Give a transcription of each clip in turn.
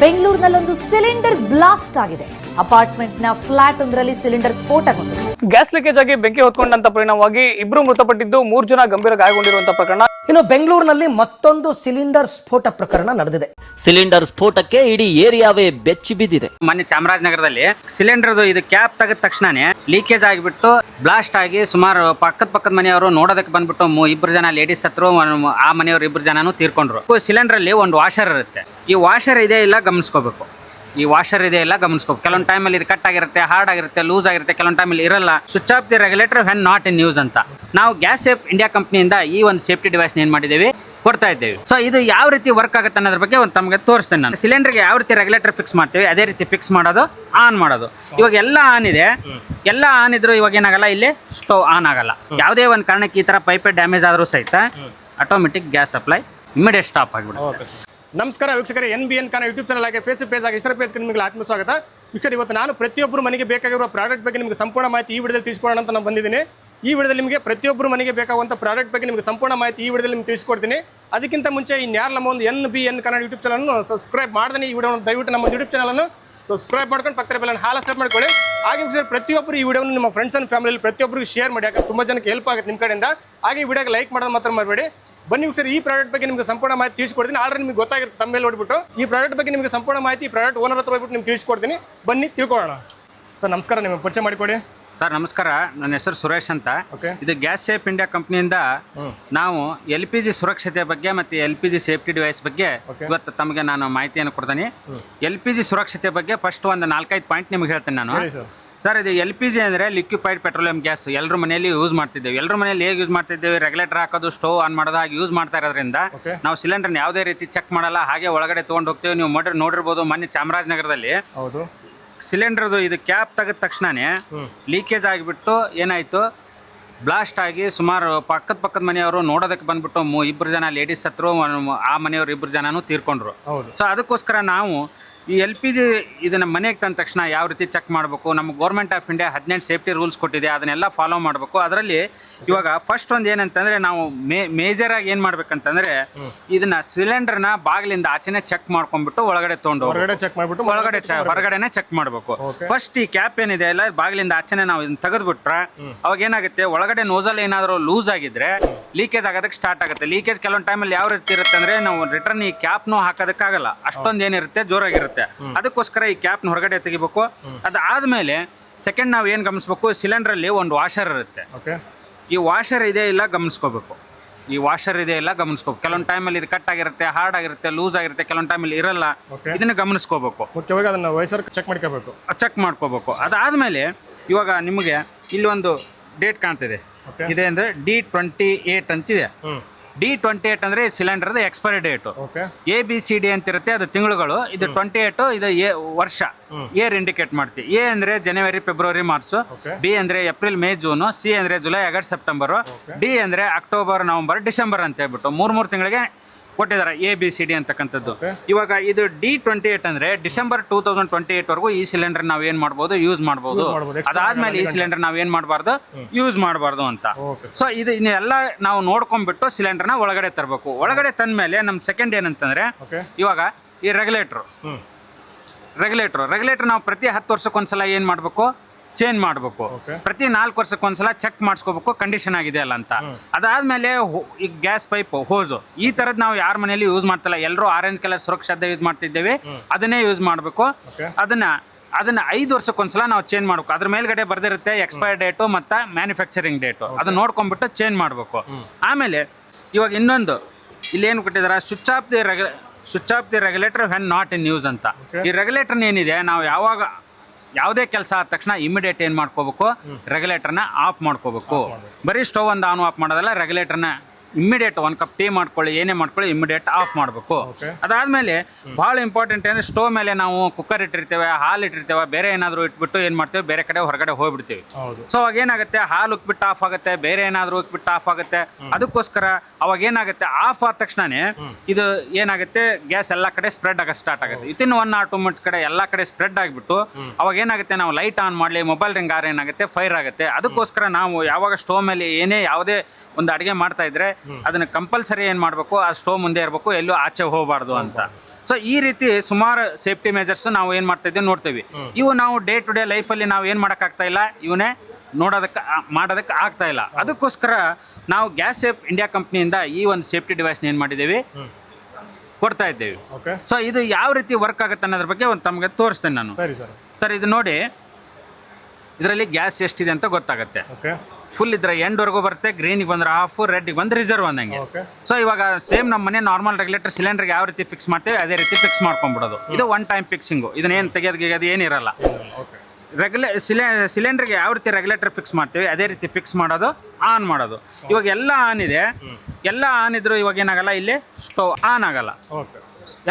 ಬೆಂಗಳೂರಿನಲ್ಲೊಂದು cylinder blast ಆಗಿದೆ. ಅಪಾರ್ಟ್ಮೆಂಟ್ನ flat ಒಂದರಲ್ಲಿ ಸಿಲಿಂಡರ್ ಸ್ಫೋಟಗೊಂಡಿದೆ ಗ್ಯಾಸ್ ಲೀಕೇಜ್ ಆಗಿ ಬೆಂಕಿ ಹೊತ್ಕೊಂಡಂತ ಪರಿಣಾಮವಾಗಿ ಇಬ್ರು ಮೃತಪಟ್ಟಿದ್ದು ಮೂರು ಜನ ಗಂಭೀರ ಗಾಯಗೊಂಡಿರುವಂತಹ ಪ್ರಕರಣ. ಇನ್ನು ಬೆಂಗಳೂರಿನಲ್ಲಿ ಮತ್ತೊಂದು ಸಿಲಿಂಡರ್ ಸ್ಫೋಟ ಪ್ರಕರಣ ನಡೆದಿದೆ. ಸಿಲಿಂಡರ್ ಸ್ಫೋಟಕ್ಕೆ ಇಡೀ ಏರಿಯಾವೇ ಬೆಚ್ಚಿ ಬಿದ್ದಿದೆ. ಮೊನ್ನೆ ಚಾಮರಾಜನಗರದಲ್ಲಿ ಸಿಲಿಂಡರ್ದು ಇದು ಕ್ಯಾಪ್ ತೆಗೆದ ತಕ್ಷಣನೇ ಲೀಕೇಜ್ ಆಗಿಬಿಟ್ಟು ಬ್ಲಾಸ್ಟ್ ಆಗಿ ಸುಮಾರು ಪಕ್ಕದ ಪಕ್ಕದ ಮನೆಯವರು ನೋಡೋದಕ್ಕೆ ಬಂದ್ಬಿಟ್ಟು ಮೂ- ಇಬ್ರು ಜನ ಲೇಡೀಸ್ ಹತ್ರ ಆ ಮನೆಯವರು ಇಬ್ರು ಜನನು ತೀರ್ಕೊಂಡ್ರು. ಸಿಲಿಂಡರ್ ಅಲ್ಲಿ ಒಂದು ವಾಷರ್ ಇರುತ್ತೆ. ಈ ವಾಷರ್ ಇದೆ ಇಲ್ಲ ಗಮನಿಸ್ಕೋಬೇಕು. ಈ ವಾಷರ್ ಇದೆ ಎಲ್ಲ ಗಮನಿಸ್ಕೋಬೇಕು. ಕೆಲವೊಂದು ಟೈಮಲ್ಲಿ ಇದು ಕಟ್ ಆಗಿರುತ್ತೆ ಹಾರ್ಡ್ ಆಗಿರುತ್ತೆ ಲೂಸ್ ಆಗಿರುತ್ತೆ ಕೆಲವೊಂದು ಟೈಮಲ್ಲಿ ಇರಲ್ಲ. Switch off the regulator when not in use ಅಂತ. ನಾವು ಗ್ಯಾಸ್ ಸೇಫ್ ಇಂಡಿಯಾ ಕಂಪ್ನಿಯಿಂದ ಈ ಒಂದು ಸೇಫ್ಟಿ ಡಿವೈಸ್ ಏನು ಮಾಡಿದ್ದೀವಿ? ಕೊಡ್ತಾ ಇದ್ದೇವೆ. ಸೊ ಇದು ಯಾವ ರೀತಿ ವರ್ಕ್ ಆಗುತ್ತೆ ಅನ್ನೋದ್ರ ಬಗ್ಗೆ ಒಂದು ತಮಗೆ ತೋರಿಸ್ತೇನೆ ನಾನು. ಸಿಲಿಂಡರ್ಗೆ ಯಾವ ರೀತಿ ರೆಗ್ಯುಲೇಟರ್ ಫಿಕ್ಸ್ ಮಾಡ್ತೀವಿ ಅದೇ ರೀತಿ ಫಿಕ್ಸ್ ಮಾಡೋದು ಆನ್ ಮಾಡೋದು. ಇವಾಗ ಎಲ್ಲ ಆನ್ ಇದೆ. ಎಲ್ಲ ಆನ್ ಇದ್ರು ಇವಾಗ ಏನಾಗಲ್ಲ ಇಲ್ಲಿ ಸ್ಟವ್ ಆನ್ ಆಗಲ್ಲ. ಯಾವುದೇ ಒಂದು ಕಾರಣಕ್ಕೆ ಈ ತರ ಪೈಪೇ ಡ್ಯಾಮೇಜ್ ಆದರೂ ಸಹಿತ automatic gas supply immediate stop ಆಗಿಬಿಡುತ್ತೆ. ನಮಸ್ಕಾರ ವೀಕ್ಷಕರೇ N B N Kana YouTube channel ಆಗಿ ಫೇಸ್ಬುಕ್ ಪೇಜ್ ಆಗಿ ಇಷ್ಟರ ಪೇಜ್ಗೆ ನಿಮಗೆ ಆತ್ಮ ಸ್ವಾಗತ. ವೀಕ್ಷಕರು, ಇವತ್ತು ನಾನು ಪ್ರತಿಯೊಬ್ಬರು ಮನೆಗೆ ಬೇಕಾಗಿರುವ ಪ್ರಾಡಕ್ಟ್ ಬಗ್ಗೆ ನಿಮಗೆ ಸಂಪೂರ್ಣ ಮಾಹಿತಿ ಈ ವಿಡಿಯೋದಲ್ಲಿ ತಿಳಿಸ್ಕೊಡೋಣ ಅಂತ ನಾನು ಬಂದಿದ್ದೀನಿ. ಈ ವಿಡಿಯೋದಲ್ಲಿ ನಿಮಗೆ ಪ್ರತಿಯೊಬ್ಬರು ಮನೆಗೆ ಬೇಕಾಗುವಂಥ ಪ್ರಾಡಕ್ಟ್ ಬಗ್ಗೆ ನಿಮಗೆ ಸಂಪೂರ್ಣ ಮಾಹಿತಿ ಈ ವಿಡಿಯೋದಲ್ಲಿ ನಿಮ್ಗೆ ತಿಳಿಸ್ಕೊಡ್ತೀನಿ. ಅದಕ್ಕಿಂತ ಮುಂಚೆ ಇನ್ಯಾರು ನಮ್ಮ ಒಂದು N B N Kannada YouTube ಚಾನಲ್ನ ಸಬ್ಸ್ಕ್ರೈಬ್ ಮಾಡ್ದೆ ಈ ವಿಡಿಯೋ ದಯವಿಟ್ಟು ನಮ್ಮ ಯೂಟ್ಯೂಬ್ ಚಾನಲನ್ನು ಸಬ್ಸ್ಕ್ರೈಬ್ ಮಾಡ್ಕೊಂಡು ಪಕ್ಕದ ಬೆಲ್ಲ ಹಾಲ ಸ್ಟಾರ್ಟ್ ಮಾಡ್ಕೊಳ್ಳಿ. ಹಾಗೆ ವೀಕ್ಷಕರು, ಪ್ರತಿಯೊಬ್ಬರು ಈ ವಿಡಿಯೋನ ನಿಮ್ಮ ಫ್ರೆಂಡ್ಸ್ ಅಂಡ್ ಫ್ಯಾಮಿಲಿ ಪ್ರತಿಯೊಬ್ಬರಿಗೆ ಶೇರ್ ಮಾಡಿ, ಯಾಕಂದ್ರೆ ತುಂಬ ಜನಕ್ಕೆ ಹೆಲ್ಪ್ ಆಗುತ್ತೆ ನಿಮ್ಮ ಕಡೆಯಿಂದ. ಹಾಗೆ ವಿಡಿಯೋಗೆ ಲೈಕ್ ಮಾಡೋದು ಮಾತ್ರ ಮಾಡಬೇಡಿ ಬನ್ನಿ ಸರ್ ಈ ಪ್ರಾಡಕ್ಟ್ ಬಗ್ಗೆ ನಿಮಗೆ ಸಂಪೂರ್ಣ ಮಾಹಿತಿ ತಿಳಿಸ್ಕೊಡ್ತೀನಿ. ಆಲ್ರೆಡಿ ನಿಮಗೆ ಗೊತ್ತಾಗಿರುತ್ತೆ ತಮ್ಮ ಮೇಲೆ ನೋಡ್ಬಿಟ್ಟು. ಈ ಪ್ರಾಡಕ್ಟ್ ಬಗ್ಗೆ ನಿಮಗೆ ಸಂಪೂರ್ಣ ಮಾಹಿತಿ ಈ ಪ್ರಾಡಕ್ಟ್ ಓನರ್ ಹತ್ರ ಹೋಗ್ಬಿಟ್ಟು ನಿಮ್ಗೆ ತಿಳಿಸ್ಕೊಡ್ತೀನಿ. ಬನ್ನಿ ತಿಳ್ಕೊಳ್ಳೋಣ. ಸರ್ ನಮಸ್ಕಾರ ನಿಮಗೆ ಪರಿಚಯ ಮಾಡಿಕೊಡಿ. ಸರ್ ನಮಸ್ಕಾರ. ನನ್ನ ಹೆಸರು ಸುರೇಶ್ ಅಂತ. ಇದು ಗ್ಯಾಸ್ ಸೇಫ್ ಇಂಡಿಯಾ ಕಂಪ್ನಿಯಿಂದ ನಾವು ಎಲ್ ಪಿ ಜಿ ಸುರಕ್ಷತೆ ಬಗ್ಗೆ ಮತ್ತು L P G safety device ಬಗ್ಗೆ ಇವತ್ತು ತಮಗೆ ನಾನು ಮಾಹಿತಿಯನ್ನು ಕೊಡ್ತೀನಿ. ಎಲ್ ಪಿ ಜಿ ಸುರಕ್ಷತೆ ಬಗ್ಗೆ ಫಸ್ಟ್ ಒಂದು ನಾಲ್ಕೈದು ಪಾಯಿಂಟ್ ನಿಮ್ಗೆ ಹೇಳ್ತೇನೆ ನಾನು. ಸರ್ ಇದು ಎಲ್ ಪಿ ಜಿ ಅಂದರೆ ಲಿಕ್ವಿಫೈಡ್ ಪೆಟ್ರೋಲಿಯಂ ಗ್ಯಾಸ್ ಎಲ್ಲರ ಮನೆಯಲ್ಲಿ ಯೂಸ್ ಮಾಡ್ತಿದ್ದೇವೆ. ಎಲ್ಲರ ಮನೆಯಲ್ಲಿ ಹೇಗೆ ಯೂಸ್ ಮಾಡ್ತಿದ್ದೇವೆ? ರೆಗ್ಯುಲೇಟರ್ ಹಾಕೋದು ಸ್ಟೋವ್ ಆನ್ ಮಾಡೋದು ಹಾಗೆ ಯೂಸ್ ಮಾಡ್ತಾ ಇರೋದ್ರಿಂದ. ನಾವು ಸಿಲಿಂಡರ್ನ ಯಾವುದೇ ರೀತಿ ಚೆಕ್ ಮಾಡಲ್ಲ. ಹಾಗೆ ಒಳಗಡೆ ತೊಗೊಂಡು ಹೋಗ್ತೇವೆ. ನೀವು ನೋಡ್ರಿ ನೋಡಿರ್ಬೋದು ಮೊನ್ನೆ ಚಾಮರಾಜನಗರದಲ್ಲಿ ಹೌದು. ಸಿಲಿಂಡರ್ದು ಇದು ಕ್ಯಾಪ್ ತೆಗೆದ ತಕ್ಷಣನೇ ಲೀಕೇಜ್ ಆಗಿಬಿಟ್ಟು ಏನಾಯಿತು? ಬ್ಲಾಸ್ಟ್ ಆಗಿ ಸುಮಾರು ಪಕ್ಕದ ಪಕ್ಕದ ಮನೆಯವರು ನೋಡೋದಕ್ಕೆ ಬಂದ್ಬಿಟ್ಟು ಮೂ ಇಬ್ಬರು ಜನ ಲೇಡೀಸ್ ಹತ್ರ ಆ ಮನೆಯವರು ಇಬ್ಬರು ಜನನೂ ತೀರ್ಕೊಂಡ್ರು. ಸೊ ಅದಕ್ಕೋಸ್ಕರ ನಾವು ಈ ಎಲ್ ಪಿ ಜಿ ಇದನ್ನು ಮನೆಗೆ ತಂದ ತಕ್ಷಣ ಯಾವ ರೀತಿ ಚೆಕ್ ಮಾಡಬೇಕು? ನಮ್ಮ ಗೌರ್ಮೆಂಟ್ ಆಫ್ ಇಂಡಿಯಾ ಹದಿನೆಂಟು ಸೇಫ್ಟಿ ರೂಲ್ಸ್ ಕೊಟ್ಟಿದೆ ಅದನ್ನೆಲ್ಲ ಫಾಲೋ ಮಾಡಬೇಕು. ಅದರಲ್ಲಿ ಇವಾಗ ಫಸ್ಟ್ ಒಂದು ಏನಂತಂದರೆ ನಾವು ಮೇ ಮೇಜರಾಗಿ ಆಗಿ ಏನು ಮಾಡ್ಬೇಕಂತಂದರೆ ಇದನ್ನು ಸಿಲಿಂಡರ್ನ ಬಾಗಿಲಿಂದ ಆಚೆನೇ ಚೆಕ್ ಮಾಡ್ಕೊಂಡ್ಬಿಟ್ಟು ಒಳಗಡೆ ತೊಗೊಂಡು. ಹೊರಗಡೆ ಚೆಕ್ ಮಾಡಿಬಿಟ್ಟು ಒಳಗಡೆ ಹೊರಗಡೆನೆ ಚೆಕ್ ಮಾಡಬೇಕು. ಫಸ್ಟ್ ಈ ಕ್ಯಾಪ್ ಏನಿದೆ ಎಲ್ಲ ಬಾಗಿಲಿಂದ ಆಚೆನೆ ನಾವು ಇದನ್ನ ತೆಗೆದ್ಬಿಟ್ರೆ ಅವಾಗ ಏನಾಗುತ್ತೆ? ಒಳಗಡೆ ನೋಸಲ್ ಏನಾದರೂ ಲೂಸ್ ಆಗಿದ್ರೆ ಲೀಕೇಜ್ ಆಗೋದಕ್ಕೆ ಸ್ಟಾರ್ಟ್ ಆಗುತ್ತೆ. ಲೀಕೇಜ್ ಕೆಲವೊಂದು ಟೈಮಲ್ಲಿ ಯಾವ ರೀತಿ ಇರುತ್ತೆ ಅಂದರೆ ನಾವು ರಿಟರ್ನ್ ಈ ಕ್ಯಾಪ್ನೂ ಹಾಕೋದಕ್ಕಾಗಲ್ಲ. ಅಷ್ಟೊಂದು ಏನಿರುತ್ತೆ? ಜೋರಾಗಿರುತ್ತೆ. ಅದಕ್ಕೋಸ್ಕರ ಈ ಕ್ಯಾಪ್ನ ಹೊರಗಡೆ ತೆಗಿಬೇಕು. ಅದಾದ್ಮೇಲೆ ಸೆಕೆಂಡ್ ನಾವು ಏನು ಗಮನಿಸ್ಬೇಕು? ಸಿಲಿಂಡರ್ ಅಲ್ಲಿ ಒಂದು ವಾಷರ್ ಇರುತ್ತೆ. ಓಕೆ ಈ ವಾಷರ್ ಇದೆ ಇಲ್ಲ ಗಮನಿಸ್ಕೋಬೇಕು. ಈ ವಾಷರ್ ಇದೆ ಇಲ್ಲ ಗಮನಿಸ್ಕೋಬೇಕು. ಕೆಲವೊಂದು ಟೈಮಲ್ಲಿ ಇದು ಕಟ್ ಆಗಿರುತ್ತೆ ಹಾರ್ಡ್ ಆಗಿರುತ್ತೆ ಲೂಸ್ ಆಗಿರುತ್ತೆ ಕೆಲವೊಂದು ಟೈಮಲ್ಲಿ ಇರಲ್ಲ. ಇದನ್ನ ಗಮನಿಸ್ಕೋಬೇಕು. ಮುಖ್ಯವಾಗಿ ಅದನ್ನು ವಯಸ್ಸರ್ ಚೆಕ್ ಮಾಡ್ಕೋಬೇಕು. ಚೆಕ್ ಮಾಡ್ಕೋಬೇಕು. ಅದಾದಮೇಲೆ ಇವಾಗ ನಿಮಗೆ ಇಲ್ಲಿ ಒಂದು ಡೇಟ್ ಕಾಣ್ತಿದೆ. ಇದೆ ಅಂದರೆ ಡಿ ಟ್ವೆಂಟಿ ಏಟ್ ಅಂತಿದೆ ಡಿ ಟ್ವೆಂಟಿ ಏಟ್ ಅಂದರೆ ಸಿಲಿಂಡರ್ದು expiry date A B C D ಅಂತ ಇರುತ್ತೆ ಅದು ತಿಂಗಳುಗಳು. ಇದು ಟ್ವೆಂಟಿ ಏಟು ಇದು ಎ ವರ್ಷ. ಏರ್ ಇಂಡಿಕೇಟ್ ಮಾಡ್ತೀವಿ. ಎ ಅಂದರೆ ಜನವರಿ ಫೆಬ್ರವರಿ ಮಾರ್ಚು. ಬಿ ಅಂದರೆ ಏಪ್ರಿಲ್ ಮೇ ಜೂನು ಸಿ ಅಂದರೆ ಜುಲೈ ಆಗಸ್ಟ್ ಸೆಪ್ಟೆಂಬರು ಡಿ ಅಂದರೆ ಅಕ್ಟೋಬರ್ ನವಂಬರ್ ಡಿಸೆಂಬರ್ ಅಂತ ಹೇಳ್ಬಿಟ್ಟು ಮೂರು ಮೂರು ತಿಂಗಳಿಗೆ ಕೊಟ್ಟಿದ್ದಾರೆ ಎ ಬಿ ಸಿ ಡಿ ಅಂತಕ್ಕಂಥದ್ದು. ಇವಾಗ ಇದು ಡಿ ಟ್ವೆಂಟಿ ಏಟ್ ಅಂದ್ರೆ ಡಿಸೆಂಬರ್ ಟೂ ತೌಸಂಡ್ ಟ್ವೆಂಟಿ ಏಟ್ವರೆಗೂ ಈ ಸಿಲಿಂಡರ್ ನಾವು ಏನು ಮಾಡಬಹುದು ಯೂಸ್ ಮಾಡಬಹುದು ಅದಾದ್ಮೇಲೆ ಈ ಸಿಲಿಂಡರ್ ನಾವು ಏನು ಮಾಡಬಾರ್ದು? ಯೂಸ್ ಮಾಡಬಾರ್ದು ಅಂತ. ಸೊ ಇದು ಇನ್ನೆಲ್ಲ ನಾವು ನೋಡ್ಕೊಂಡ್ಬಿಟ್ಟು ನ ಒಳಗಡೆ ತರಬೇಕು. ಒಳಗಡೆ ತಂದ್ಮೇಲೆ ನಮ್ಮ ಸೆಕೆಂಡ್ ಏನಂತಂದ್ರೆ ಇವಾಗ ಈ ರೆಗ್ಯುಲೇಟರ್ ರೆಗ್ಯುಲೇಟರ್ ರೆಗ್ಯುಲೇಟ್ರು ರೆಗ್ಯುಲೇಟರ್ ನಾವು ಪ್ರತಿ ಹತ್ತು ವರ್ಷಕ್ಕೊಂದ್ಸಲ ಏನು ಮಾಡಬೇಕು? ಚೇಂಜ್ ಮಾಡಬೇಕು. ಪ್ರತಿ ನಾಲ್ಕು ವರ್ಷಕ್ಕೊಂದ್ಸಲ ಚೆಕ್ ಮಾಡಿಸ್ಕೋಬೇಕು ಕಂಡೀಷನ್ ಆಗಿದೆ ಅಲ್ಲ ಅಂತ. ಅದಾದ್ಮೇಲೆ ಈ ಗ್ಯಾಸ್ ಪೈಪ್ ಹೋಸು ಈ ತರದ್ ನಾವು ಯಾರ ಮನೆಯಲ್ಲಿ ಯೂಸ್ ಮಾಡ್ತಲ್ಲ ಎಲ್ಲರೂ ಆರೆಂಜ್ ಕಲರ್ ಸುರಕ್ಷತೆ ಯೂಸ್ ಮಾಡ್ತಿದ್ದೇವೆ. ಅದನ್ನೇ ಯೂಸ್ ಮಾಡಬೇಕು. ಅದನ್ನ ಅದನ್ನ ಐದು ವರ್ಷಕ್ಕೊಂದ್ಸಲ ನಾವು ಚೇಂಜ್ ಮಾಡ್ಬೇಕು. ಅದ್ರ ಮೇಲ್ಗಡೆ ಬರ್ದಿರುತ್ತೆ ಎಕ್ಸ್ಪೈರ್ ಡೇಟು ಮತ್ತು ಮ್ಯಾನುಫ್ಯಾಕ್ಚರಿಂಗ್ ಡೇಟು ಅದನ್ನ ನೋಡ್ಕೊಂಡ್ಬಿಟ್ಟು ಚೇಂಜ್ ಮಾಡಬೇಕು. ಆಮೇಲೆ ಇವಾಗ ಇನ್ನೊಂದು ಇಲ್ಲೇನು ಕೊಟ್ಟಿದ್ದಾರೆ switch off the ರೆಗ್ಯು switch off the regulator when not in use ಅಂತ. ಈ ರೆಗ್ಯುಲೇಟರ್ ಏನಿದೆ ನಾವು ಯಾವಾಗ ಯಾವುದೇ ಕೆಲಸ ಆದ ತಕ್ಷಣ ಇಮಿಡಿಯೇಟ್ ಏನು ಮಾಡ್ಕೋಬೇಕು? ರೆಗ್ಯುಲೇಟರ್ನ ಆಫ್ ಮಾಡ್ಕೋಬೇಕು. ಬರೀ ಸ್ಟೋವ್ ಒಂದು ಆನ್ ಆಫ್ ಮಾಡೋದಲ್ಲ ರೆಗ್ಯುಲೇಟರ್ನ ಇಮಿಡಿಯೇಟ್ ಒನ್ ಕಪ್ ಟೀ ಮಾಡ್ಕೊಳ್ಳಿ ಏನೇ ಮಾಡ್ಕೊಳ್ಳಿ ಇಮ್ಮಿಡಿಯೇಟ್ ಆಫ್ ಮಾಡಬೇಕು. ಅದಾದಮೇಲೆ ಭಾಳ ಇಂಪಾರ್ಟೆಂಟ್ ಅಂದರೆ ಸ್ಟೋವ್ ಮೇಲೆ ನಾವು ಕುಕ್ಕರ್ ಇಟ್ಟಿರ್ತೇವೆ ಹಾಲು ಇಟ್ಟಿರ್ತೇವೆ ಬೇರೆ ಏನಾದರೂ ಇಟ್ಬಿಟ್ಟು ಏನು ಮಾಡ್ತೇವೆ ಬೇರೆ ಕಡೆ ಹೊರಗಡೆ ಹೋಗ್ಬಿಡ್ತೀವಿ. ಸೊ ಅವಾಗ ಏನಾಗುತ್ತೆ ಹಾಲು ಉಕ್ಬಿಟ್ಟು ಆಫ್ ಆಗುತ್ತೆ ಬೇರೆ ಏನಾದರೂ ಉಕ್ಬಿಟ್ಟು ಆಫ್ ಆಗುತ್ತೆ. ಅದಕ್ಕೋಸ್ಕರ ಅವಾಗ ಏನಾಗುತ್ತೆ ಆಫ್ ಆದ ತಕ್ಷಣನೇ ಇದು ಏನಾಗುತ್ತೆ ಗ್ಯಾಸ್ ಎಲ್ಲ ಕಡೆ ಸ್ಪ್ರೆಡ್ ಆಗೋಕ್ಕೆ ಸ್ಟಾರ್ಟ್ ಆಗುತ್ತೆ. Within one or two minute ಕಡೆ ಎಲ್ಲ ಕಡೆ ಸ್ಪ್ರೆಡ್ ಆಗಿಬಿಟ್ಟು ಅವಾಗ ಏನಾಗುತ್ತೆ ನಾವು ಲೈಟ್ ಆನ್ ಮಾಡಲಿ ಮೊಬೈಲ್ ರಿಂಗ್ ಆರ್ ಏನಾಗುತ್ತೆ ಫೈರ್ ಆಗುತ್ತೆ. ಅದಕ್ಕೋಸ್ಕರ ನಾವು ಯಾವಾಗ ಸ್ಟೋವ್ ಮೇಲೆ ಏನೇ ಯಾವುದೇ ಒಂದು ಅಡುಗೆ ಮಾಡ್ತಾ ಇದ್ರೆ ಅದನ್ನ ಕಂಪಲ್ಸರಿ ಏನ್ ಮಾಡಬೇಕು? ಆ ಸ್ಟೋವ್ ಮುಂದೆ ಇರಬೇಕು ಎಲ್ಲೂ ಆಚೆ ಹೋಗಬಾರ್ದು ಅಂತ. ಸೊ ಈ ರೀತಿ ಸುಮಾರು ಸೇಫ್ಟಿ ಮೆಜರ್ಸ್ ನಾವು ಏನ್ ಮಾಡ್ತಾ ಇದ್ದೀವಿ ನೋಡ್ತೀವಿ. ಇವು ನಾವು ಡೇ ಟು ಡೇ ಲೈಫಲ್ಲಿ ನಾವು ಏನ್ ಮಾಡೋಕ್ಕಾಗ್ತಾ ಇಲ್ಲ ಇವನೇ ನೋಡೋದಕ್ಕೆ ಮಾಡೋದಕ್ಕೆ ಆಗ್ತಾ ಇಲ್ಲ. ಅದಕ್ಕೋಸ್ಕರ ನಾವು ಗ್ಯಾಸ್ ಸೇಫ್ ಇಂಡಿಯಾ ಕಂಪ್ನಿಯಿಂದ ಈ ಒಂದು ಸೇಫ್ಟಿ ಡಿವೈಸ್ನ ಏನು ಮಾಡಿದ್ದೀವಿ? ಕೊಡ್ತಾ ಇದ್ದೇವೆ. ಸೊ ಇದು ಯಾವ ರೀತಿ ವರ್ಕ್ ಆಗುತ್ತೆ ಅನ್ನೋದ್ರ ಬಗ್ಗೆ ಒಂದು ತಮಗೆ ತೋರಿಸ್ತೇನೆ ನಾನು. ಸರಿ ಸರ್. ಸರ್ ಇದು ನೋಡಿ ಇದರಲ್ಲಿ ಗ್ಯಾಸ್ ಎಷ್ಟಿದೆ ಅಂತ ಗೊತ್ತಾಗುತ್ತೆ. ಓಕೆ ಫುಲ್ ಇದ್ರೆ ಎಂಡ್ವರೆಗೂ ಬರುತ್ತೆ ಗ್ರೀನಿಗೆ ಬಂದ್ರೆ ಹಾಫ್ ರೆಡ್ಗೆ ಬಂದ್ರೆ ರಿಸರ್ವ್ ಅಂದಂಗೆ. ಸೊ ಇವಾಗ ಸೇಮ್ ನಮ್ಮ ಮನೆ ನಾರ್ಮಲ್ ರೆಗ್ಯುಲೇಟರ್ ಸಿಲಿಂಡರ್ಗೆ ಯಾವ ರೀತಿ ಫಿಕ್ಸ್ ಮಾಡ್ತೇವೆ ಅದೇ ರೀತಿ ಫಿಕ್ಸ್ ಮಾಡ್ಕೊಂಡ್ಬಿಡೋದು. ಇದು ಒನ್ ಟೈಮ್ ಫಿಕ್ಸಿಂಗು ಇದನ್ನೇನು ತೆಗೆಯೋದು ಗಿಗೆಯೋದು ಏನಿರಲ್ಲ ರೆಗ್ಯುಲೇ ಸಿಲೆ ಸಿಲಿಂಡರ್ಗೆ ಯಾವ ರೀತಿ ರೆಗ್ಯುಲೇಟರ್ ಫಿಕ್ಸ್ ಮಾಡ್ತೀವಿ ಅದೇ ರೀತಿ ಫಿಕ್ಸ್ ಮಾಡೋದು ಆನ್ ಮಾಡೋದು. ಇವಾಗ ಎಲ್ಲ ಆನ್ ಇದೆ. ಎಲ್ಲ ಆನ್ ಇದ್ರು ಇವಾಗ ಏನಾಗಲ್ಲ ಇಲ್ಲಿ ಸ್ಟವ್ ಆನ್ ಆಗಲ್ಲ.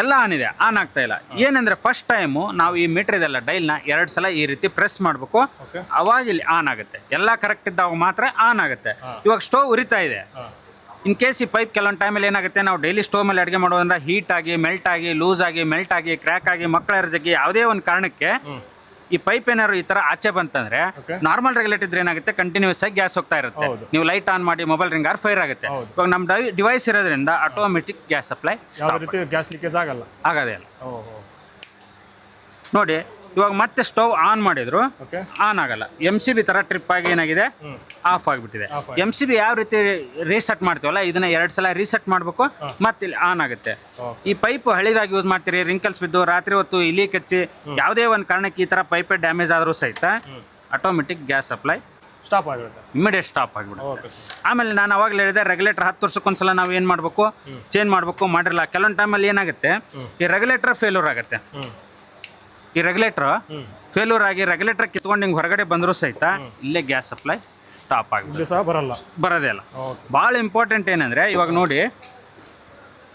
ಎಲ್ಲ ಆನ್ ಇದೆ ಆನ್ ಆಗ್ತಾ ಇಲ್ಲ. ಏನಂದ್ರೆ ಫಸ್ಟ್ ಟೈಮು ನಾವು ಈ ಮೀಟರ್ ಇದೆಲ್ಲ ಡೈಲ್ನ ಎರಡು ಸಲ ಈ ರೀತಿ ಪ್ರೆಸ್ ಮಾಡಬೇಕು. ಅವಾಗ ಇಲ್ಲಿ ಆನ್ ಆಗುತ್ತೆ. ಎಲ್ಲ ಕರೆಕ್ಟ್ ಇದ್ದಾಗ ಮಾತ್ರ ಆನ್ ಆಗುತ್ತೆ. ಇವಾಗ ಸ್ಟೋವ್ ಉರಿತಾ ಇದೆ. ಇನ್ ಕೇಸ್ ಈ ಪೈಪ್ ಕೆಲವೊಂದು ಟೈಮಲ್ಲಿ ಏನಾಗುತ್ತೆ ನಾವು ಡೈಲಿ ಸ್ಟೋವ್ ಮೇಲೆ ಅಡುಗೆ ಮಾಡೋದ್ರಿಂದ ಹೀಟ್ ಆಗಿ ಮೆಲ್ಟ್ ಆಗಿ ಲೂಸ್ ಆಗಿ ಮೆಲ್ಟ್ ಆಗಿ ಕ್ರ್ಯಾಕ್ ಆಗಿ ಮಕ್ಕಳ ಜಗ್ಗಿ ಯಾವುದೇ ಒಂದು ಕಾರಣಕ್ಕೆ ಈ ಪೈಪ್ ಏನಾದ್ರು ಈ ತರ ಆಚೆ ಬಂತಂದ್ರೆ. ನಾರ್ಮಲ್ ರೆಗ್ಯುಲೇಟ್ ಇದ್ರೆ ಏನಾಗುತ್ತೆ? ಕಂಟಿನ್ಯೂಸ್ ಆಗಿ ಗ್ಯಾಸ್ ಹೋಗ್ತಾ ಇರುತ್ತೆ. ನೀವು ಲೈಟ್ ಆನ್ ಮಾಡಿ ಮೊಬೈಲ್ ರಿಂಗ್ ಆರ್ ಫೈರ್ ಆಗುತ್ತೆ. ಇವಾಗ ನಮ್ಮ ಡಿವೈಸ್ ಇರೋದ್ರಿಂದ ಆಟೋಮೆಟಿಕ್ ಗ್ಯಾಸ್ ಸಪ್ಲೈ ಯಾವ ರೀತಿ ಗ್ಯಾಸ್ ಲೀಕೇಜ್ ಆಗಲ್ಲ. ಆಗದೇ ಇಲ್ಲ. ನೋಡಿ ಇವಾಗ ಮತ್ತೆ ಸ್ಟವ್ ಆನ್ ಮಾಡಿದ್ರು. ಆನ್ ಆಗಲ್ಲ. ಎಂ ಸಿ ಬಿ ತರ ಟ್ರಿಪ್ ಆಗಿ ಏನಾಗಿದೆ? ಆಫ್ ಆಗಿಬಿಟ್ಟಿದೆ. ಎಂ ಎಂ ಸಿ ಬಿ ಯಾವ ರೀತಿ ರೀಸೆಟ್ ಮಾಡ್ತೀವಲ್ಲ ಇದನ್ನ ಎರಡು ಸಲ ರೀಸೆಟ್ ಮಾಡಬೇಕು ಮತ್ತೆ ಇಲ್ಲಿ ಆನ್ ಆಗುತ್ತೆ. ಈ ಪೈಪ್ ಹಳಿದಾಗಿ ಯೂಸ್ ಮಾಡ್ತೀರಿ ರಿಂಕಲ್ಸ್ ಬಿದ್ದು ರಾತ್ರಿ ಹೊತ್ತು ಇಲಿ ಕಚ್ಚಿ ಯಾವುದೇ ಒಂದು ಕಾರಣಕ್ಕೆ ಈ ತರ ಪೈಪ್ ಡ್ಯಾಮೇಜ್ ಆದರೂ ಸಹಿತ ಆಟೋಮೆಟಿಕ್ ಗ್ಯಾಸ್ ಸಪ್ಲೈ ಸ್ಟಾಪ್ ಆಗಿಬಿಡುತ್ತೆ. ಇಮಿಡಿಯೇಟ್ ಸ್ಟಾಪ್ ಆಗಿಬಿಡುತ್ತೆ. ಆಮೇಲೆ ನಾನು ಅವಾಗಲೇ ಹೇಳಿದೆ ರೆಗ್ಯುಲೇಟರ್ ಹತ್ತು ವರ್ಷಕ್ಕೊಂದ್ಸಲ ನಾವು ಏನು ಮಾಡಬೇಕು? ಚೇಂಜ್ ಮಾಡಬೇಕು ಮಾಡಿರಲ್ಲ. ಕೆಲವೊಂದು ಟೈಮಲ್ಲಿ ಏನಾಗುತ್ತೆ? ಈ ರೆಗ್ಯುಲೇಟರ್ ಫೇಲ್ಯೂರ್ ಆಗುತ್ತೆ. ಈ ರೆಗ್ಯುಲೇಟರ್ ಫೇಲ್ಯೂರ್ ಆಗಿ ರೆಗ್ಯುಲೇಟರ್ ಕಿತ್ಕೊಂಡು ಹಿಂಗೆ ಹೊರಗಡೆ ಬಂದರೂ ಸಹಿತ ಇಲ್ಲೇ ಗ್ಯಾಸ್ ಸಪ್ಲೈ ಟಾಪ್ ಆಗಿದೆ ಸಹ ಬರಲ್ಲ. ಬರೋದೇ ಇಲ್ಲ. ಭಾಳ ಇಂಪಾರ್ಟೆಂಟ್ ಏನಂದರೆ ಇವಾಗ ನೋಡಿ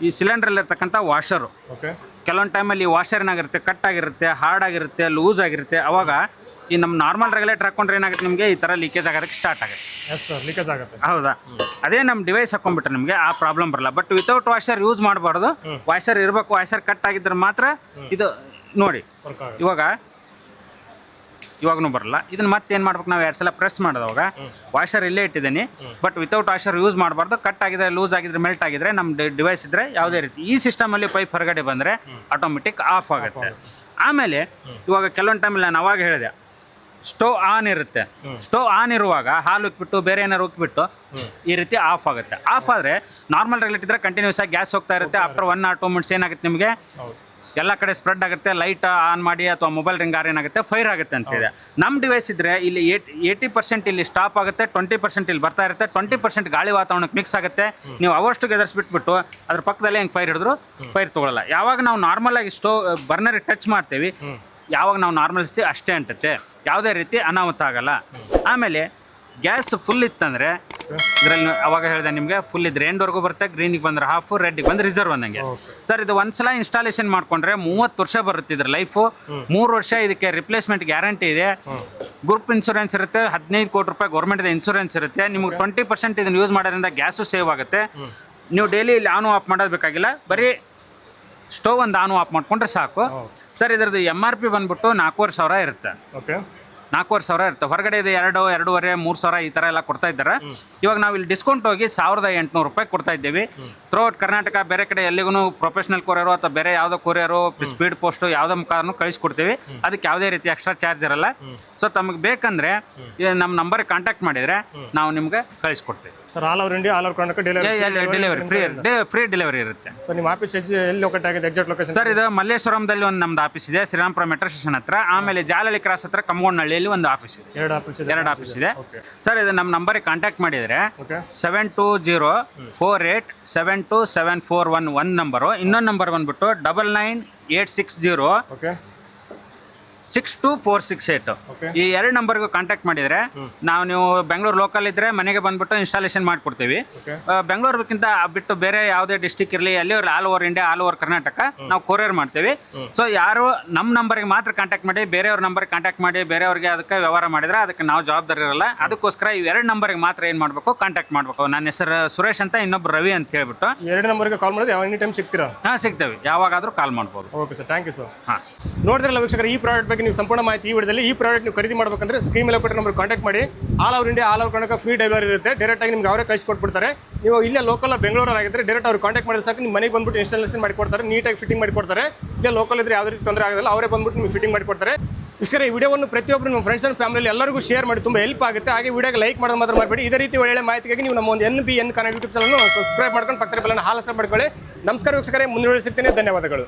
ಈ ಸಿಲಿಂಡ್ರಲ್ಲಿರ್ತಕ್ಕಂಥ ವಾಷರು ಕೆಲವೊಂದು ಟೈಮಲ್ಲಿ ವಾಷರ್ ಏನಾಗಿರುತ್ತೆ ಕಟ್ ಆಗಿರುತ್ತೆ ಹಾರ್ಡ್ ಆಗಿರುತ್ತೆ ಲೂಸ್ ಆಗಿರುತ್ತೆ. ಅವಾಗ ಈ ನಮ್ಮ ನಾರ್ಮಲ್ ರೆಗ್ಯುಲೇಟರ್ ಹಾಕೊಂಡ್ರೆ ಏನಾಗುತ್ತೆ ನಿಮಗೆ? ಈ ಥರ ಲೀಕೇಜ್ ಆಗೋದಕ್ಕೆ ಸ್ಟಾರ್ಟ್ ಆಗುತ್ತೆ. ಸರ್ ಲೀಕೇಜ್ ಆಗುತ್ತೆ. ಹೌದಾ? ಅದೇ ನಮ್ಮ ಡಿವೈಸ್ ಹಾಕೊಂಡ್ಬಿಟ್ರೆ ನಿಮಗೆ ಆ ಪ್ರಾಬ್ಲಮ್ ಬರಲ್ಲ. ಬಟ್ ವಿತೌಟ್ ವಾಷರ್ ಯೂಸ್ ಮಾಡಬಾರ್ದು. ವಾಷರ್ ಇರಬೇಕು ವಾಷರ್ ಕಟ್ ಆಗಿದ್ರೆ ಮಾತ್ರ ಇದು ನೋಡಿ ಇವಾಗ ಇವಾಗೂ ಬರಲ್ಲ. ಇದನ್ನ ಮತ್ತೆ ಏನು ಮಾಡ್ಬೇಕು ನಾವು ಎರಡು ಸಲ ಪ್ರೆಸ್ ಮಾಡಿದವಾಗ ವಾಷರ್ ಇಲ್ಲೇ ಇಟ್ಟಿದ್ದೀನಿ. ಬಟ್ ವಿತೌಟ್ ವಾಷರ್ ಯೂಸ್ ಮಾಡಬಾರ್ದು. ಕಟ್ ಆಗಿದ್ರೆ ಲೂಸ್ ಆಗಿದ್ರೆ ಮೆಲ್ಟ್ ಆಗಿದ್ರೆ ನಮ್ಮ ಡಿವೈಸ್ ಇದ್ರೆ ಯಾವುದೇ ರೀತಿ. ಈ ಸಿಸ್ಟಮಲ್ಲಿ ಪೈಪ್ ಹೊರಗಡೆ ಬಂದರೆ ಆಟೋಮೆಟಿಕ್ ಆಫ್ ಆಗುತ್ತೆ. ಆಮೇಲೆ ಇವಾಗ ಕೆಲವೊಂದು ಟೈಮಲ್ಲಿ ನಾನು ಅವಾಗ ಹೇಳಿದೆ. ಸ್ಟೋವ್ ಆನ್ ಇರುತ್ತೆ. ಸ್ಟೋವ್ ಆನ್ ಇರುವಾಗ ಹಾಲು ಉಕ್ಬಿಟ್ಟು ಬೇರೆ ಏನಾರು ಉಕ್ಬಿಟ್ಟು ಈ ರೀತಿ ಆಫ್ ಆಗುತ್ತೆ. ಆಫ್ ಆದರೆ ನಾರ್ಮಲ್ ರೆಗ್ಯುಲೇಟ್ ಇದ್ರೆ ಕಂಟಿನ್ಯೂಸ್ ಆಗಿ ಗ್ಯಾಸ್ ಹೋಗ್ತಾ ಇರುತ್ತೆ. After one or two minutes ಏನಾಗುತ್ತೆ ನಿಮಗೆ? ಎಲ್ಲ ಕಡೆ ಸ್ಪ್ರೆಡ್ ಆಗುತ್ತೆ ಲೈಟ್ ಆನ್ ಮಾಡಿ ಅಥವಾ ಮೊಬೈಲ್ ರಿಂಗ್ ಆರ್ ಏನಾಗುತ್ತೆ ಫೈರ್ ಆಗುತ್ತೆ ಅಂತ ಇದೆ. ನಮ್ಮ ಡಿವೈಸ್ ಇದ್ರೆ ಇಲ್ಲಿ ಏಯ್ಟಿ ಪರ್ಸೆಂಟ್ ಇಲ್ಲಿ ಸ್ಟಾಪ್ ಆಗುತ್ತೆ ಟ್ವೆಂಟಿ ಪರ್ಸೆಂಟ್ ಇಲ್ಲಿ ಬರ್ತಾ ಇರುತ್ತೆ ಟ್ವೆಂಟಿ ಪರ್ಸೆಂಟ್ ಗಾಳಿ ವಾತಾವರಣಕ್ಕೆ ಮಿಕ್ಸ್ ಆಗುತ್ತೆ. ನೀವು ಅವಷ್ಟು ಬಿಟ್ಬಿಟ್ಟು ಅದ್ರ ಪಕ್ಕದಲ್ಲಿ ಹೆಂಗೆ ಫೈರ್ ಹಿಡಿದ್ರು ಫೈರ್ ತಗೊಳ್ಳಲ್ಲ ಯಾವಾಗ ನಾವು ನಾರ್ಮಲ್ ಆಗಿ ಸ್ಟೋ ಬರ್ನರ್ ಟಚ್ ಮಾಡ್ತೀವಿ ಯಾವಾಗ ನಾವು ನಾರ್ಮಲ್ ಇರ್ತೀವಿ ಅಷ್ಟೇ ಅಂಟುತ್ತೆ. ಯಾವುದೇ ರೀತಿ ಅನಾಹುತ ಆಗಲ್ಲ. ಆಮೇಲೆ ಗ್ಯಾಸ್ ಫುಲ್ ಇತ್ತಂದ್ರೆ ಇದರಲ್ಲಿ ಅವಾಗ ಹೇಳಿದೆ ನಿಮಗೆ ಫುಲ್ ಇದ್ರೆ ಎಂಡ್ವರೆಗೂ ಬರುತ್ತೆ ಗ್ರೀನಿಗೆ ಬಂದ್ರೆ ಹಾಫ್ ರೆಡ್ಗೆ ಬಂದ್ರೆ ರಿಸರ್ವ್ ಅಂದಂಗೆ. ಸರ್ ಇದು ಒಂದ್ಸಲ ಇನ್ಸ್ಟಾಲೇಷನ್ ಮಾಡ್ಕೊಂಡ್ರೆ ಮೂವತ್ತು ವರ್ಷ ಬರುತ್ತೆ ಇದ್ರ ಲೈಫು ಮೂರು ವರ್ಷ ಇದಕ್ಕೆ ರಿಪ್ಲೇಸ್ಮೆಂಟ್ ಗ್ಯಾರಂಟಿ ಇದೆ. ಗ್ರೂಪ್ ಇನ್ಶೂರೆನ್ಸ್ ಇರುತ್ತೆ ಹದಿನೈದು ಕೋಟಿ ರೂಪಾಯಿ ಗೌರ್ಮೆಂಟ್ ಇನ್ಶೂರೆನ್ಸ್ ಇರುತ್ತೆ. ನಿಮ್ಗೆ ಟ್ವೆಂಟಿ ಪರ್ಸೆಂಟ್ ಇದನ್ನು ಯೂಸ್ ಮಾಡೋದ್ರಿಂದ ಗ್ಯಾಸು ಸೇವ್ ಆಗುತ್ತೆ. ನೀವು ಡೈಲಿ ಇಲ್ಲಿ ಆನು ಆಫ್ ಮಾಡೋದು ಬೇಕಾಗಿಲ್ಲ. ಬರೀ ಸ್ಟೋವ್ ಒಂದು ಆನು ಆಫ್ ಮಾಡಿಕೊಂಡ್ರೆ ಸಾಕು. ಸರ್ ಇದರದ್ದು ಎಂ ಆರ್ ಪಿ ಬಂದ್ಬಿಟ್ಟು ನಾಲ್ಕೂವರೆ ಸಾವಿರ ಇರುತ್ತೆ. ಓಕೆ ನಾಲ್ಕೂವರೆ ಸಾವಿರ ಇರುತ್ತೆ. ಹೊರಗಡೆ ಇದು ಎರಡು ಎರಡೂವರೆ ಮೂರು ಸಾವಿರ ಈ ಥರ ಎಲ್ಲ ಕೊಡ್ತಾ ಇದ್ದಾರೆ. ಇವಾಗ ನಾವು ಇಲ್ಲಿ ಡಿಸ್ಕೌಂಟ್ ಹೋಗಿ ಸಾವಿರದ ಎಂಟುನೂರು ರೂಪಾಯಿ ಕೊಡ್ತಾ ಇದ್ದೀವಿ. ಥ್ರೂಔಟ್ ಕರ್ನಾಟಕ ಬೇರೆ ಕಡೆ ಎಲ್ಲಿಗೂ ಪ್ರೊಫೆಷನಲ್ ಕೊರಿಯರು ಅಥವಾ ಬೇರೆ ಯಾವುದೋ ಕೊರಿಯರು ಸ್ಪೀಡ್ ಪೋಸ್ಟು ಯಾವುದೋ ಮುಖಾನು ಕಳಿಸ್ಕೊಡ್ತೀವಿ. ಅದಕ್ಕೆ ಯಾವುದೇ ರೀತಿ ಎಕ್ಸ್ಟ್ರಾ ಚಾರ್ಜ್ ಇರಲ್ಲ. ಸೊ ತಮಗೆ ಬೇಕಂದ್ರೆ ನಮ್ಮ ನಂಬರ್ಗೆ ಕಾಂಟ್ಯಾಕ್ಟ್ ಮಾಡಿದರೆ ನಾವು ನಿಮಗೆ ಕಳಿಸ್ಕೊಡ್ತೀವಿ. Sir all over India all over Karnataka delivery free free delivery ಇರುತ್ತೆ. ಸರ್ ನಿಮ್ಮ ಆಫೀಸ್ ಎಲ್ಲಿ ಎಲ್ಲಿ ಲೊಕೇಟ್ ಆಗಿದೆ ಎಕ್ಸಾಕ್ಟ್ ಲೊಕೇಶನ್ ಸರ್ ಇದು ಮಲ್ಲೇಶ್ವರಂದಲ್ಲಿ ಒಂದು ನಮ್ದು ಆಫೀಸ್ ಇದೆ ಶ್ರೀರಾಮಪುರ ಮೆಟ್ರೋ ಸ್ಟೇಷನ್ ಹತ್ರ. ಆಮೇಲೆ ಜಾಲಹಳ್ಳಿ ಕ್ರಾಸ್ ಹತ್ರ ಕಮ್ಮಗೊಂಡಹಳ್ಳಿಯಲ್ಲಿ ಒಂದು ಆಫೀಸ್ ಇದೆ. ಎರಡು ಆಫೀಸ್ ಇದೆ ಎರಡು ಆಫೀಸ್ ಇದೆ. ಸರ್ ಇದು ನಮ್ಮ ನಂಬರಿಗೆ ಕಾಂಟ್ಯಾಕ್ಟ್ ಮಾಡಿದರೆ seven two zero four eight seven two seven four one one number ಇನ್ನೊಂದು ನಂಬರ್ ಬಂದ್ಬಿಟ್ಟು double nine eight six zero okay six two four six eight. ಈ ಎರಡು ನಂಬರ್ಗೂ ಕಾಂಟ್ಯಾಕ್ಟ್ ಮಾಡಿದರೆ ನಾವು ನೀವು ಬೆಂಗಳೂರು ಲೋಕಲ್ ಇದ್ರೆ ಮನೆಗೆ ಬಂದ್ಬಿಟ್ಟು ಇನ್ಸ್ಟಾಲೇಷನ್ ಮಾಡಿಕೊಡ್ತೀವಿ. ಬೆಂಗಳೂರಿಗಿಂತ ಬಿಟ್ಟು ಬೇರೆ ಯಾವುದೇ ಡಿಸ್ಟಿಕ್ ಇರಲಿ ಅಲ್ಲಿ all over India all over Karnataka ನಾವು ಕೊರಿಯರ್ ಮಾಡ್ತೀವಿ. ಸೊ ಯಾರು ನಮ್ಮ ನಂಬರ್ಗೆ ಮಾತ್ರ ಕಾಂಟ್ಯಾಕ್ಟ್ ಮಾಡಿ ಬೇರೆಯವ್ರ ನಂಬರ್ಗೆ ಕಾಂಟ್ಯಾಕ್ಟ್ ಮಾಡಿ ಬೇರೆಯವ್ರಿಗೆ ಅದಕ್ಕೆ ವ್ಯವಹಾರ ಮಾಡಿದ್ರೆ ಅದಕ್ಕೆ ನಾವು ಜವಾಬ್ದಾರಿ ಇರಲ್ಲ. ಅದಕ್ಕೋಸ್ಕರ ಈ ಎರಡು ನಂಬರ್ಗೆ ಮಾತ್ರ ಏನು ಮಾಡಬೇಕು ಕಾಂಟ್ಯಾಕ್ಟ್ ಮಾಡಬೇಕು. ನನ್ನ ಹೆಸರು ಸುರೇಶ್ ಅಂತ ಇನ್ನೊಬ್ರು ರವಿ ಅಂತ ಹೇಳ್ಬಿಟ್ಟು. ಎರಡು ನಂಬರ್ಗೆ ಕಾಲ್ ಮಾಡಿದ್ರೆ ಯಾವ ಎನಿ ಟೈಮ್ ಸಿಗ್ತೀರಾ? ಹಾಂ ಸಿಗ್ತೇವೆ. ಯಾವಾಗಾದರೂ ಕಾಲ್ ಮಾಡ್ಬೋದು. Okay sir thank you sir ಹಾಂ ಸರ್ ನೋಡಿದ್ರಲ್ಲ ವೀಕ್ಷಕರ ಈ ಪ್ರಾಡಕ್ಟ್ ಬಗ್ಗೆ ನೀವು ಸಂಪೂರ್ಣ ಮಾಹಿತಿ ಈ ವಿಡಿಯೋದಲ್ಲಿ ಈ ಪ್ರಾಡಕ್ಟ್ ನೀವು ಖರೀದಿ ಮಾಡಬೇಕಂದ್ರೆ ಸ್ಕ್ರೀನ್ ಮೇಲೆ ಕೊಟ್ಟರೆ ನಂಬರ್ ಕಾಂಟ್ಯಾಕ್ಟ್ ಮಾಡಿ. All over India all over Karnataka free delivery ಇರುತ್ತೆ. ಡೈರೆಕ್ಟ್ ಆಗಿ ನಿಮ್ಗೆ ಅವರೇ ಕಳಿಸ್ಕೊಟ್ಬಿಡ್ತಾರೆ ನೀವು ಇಲ್ಲೇ ಲೋಕಲ್ ಬೆಂಗಳೂರಲ್ಲಿ ಆಗಿದ್ರೆ ಡೈರೆಕ್ಟ್ ಅವ್ರು ಕಾಂಟ್ಯಾಕ್ಟ್ ಮಾಡಿದ್ರೆ ಸಾಕು ನಿಮ್ಮ ಮನೆಗೆ ಬಂದ್ಬಿಟ್ಟು ಇನ್ಸ್ಟಾಲೇಷನ್ ಮಾಡಿ ಕೊಡ್ತಾರೆ ನೀಟಾಗಿ ಫಿಟ್ಟಿಂಗ್ ಮಾಡಿ ಕೊಡ್ತಾರೆ. ಇಲ್ಲೇ ಲೋಕಲ್ ಇದ್ರೆ ಯಾವುದೇ ರೀತಿ ತೊಂದರೆ ಆಗೋದಿಲ್ಲ ಅವರೇ ಬಂದ್ಬಿಟ್ಟು ನಿಮ್ಗೆ ಫಿಟ್ಟಿಂಗ್ ಮಾಡಿ ಕೊಡ್ತಾರೆ. ಇಷ್ಟೇ ಈ ವಿಡಿಯೋವನ್ನು ಪ್ರತಿಯೊಬ್ಬರು ನಿಮ್ಮ ಫ್ರೆಂಡ್ಸ್ ಅಂಡ್ ಫ್ಯಾಮಿಲಿ ಎಲ್ಲರಿಗೂ ಶೇರ್ ಮಾಡಿ, ತುಂಬ ಹೆಲ್ಪ್ ಆಗುತ್ತೆ. ಹಾಗೆ ವಿಡಿಯೋಗೆ ಲೈಕ್ ಮಾಡೋದು ಮಾತ್ರ ಮಾಡಬೇಡಿ ಇದೇ ರೀತಿ ಒಳ್ಳೆ ಮಾಹಿತಿಗಾಗಿ ನೀವು ನಮ್ಮ ಒಂದು N B N Kannada YouTube channel subscribe ಮಾಡ್ಕೊಂಡು ಪಕ್ಕದ ಬೆಲ್ಲ ಹಾಲಸ ಮಾಡ್ಕೊಳ್ಳಿ. ನಮಸ್ಕಾರ ವೀಕ್ಷಕರೇ, ಮುಂದಿನ ಸಿಗ್ತೇನೆ. ಧನ್ಯವಾದಗಳು.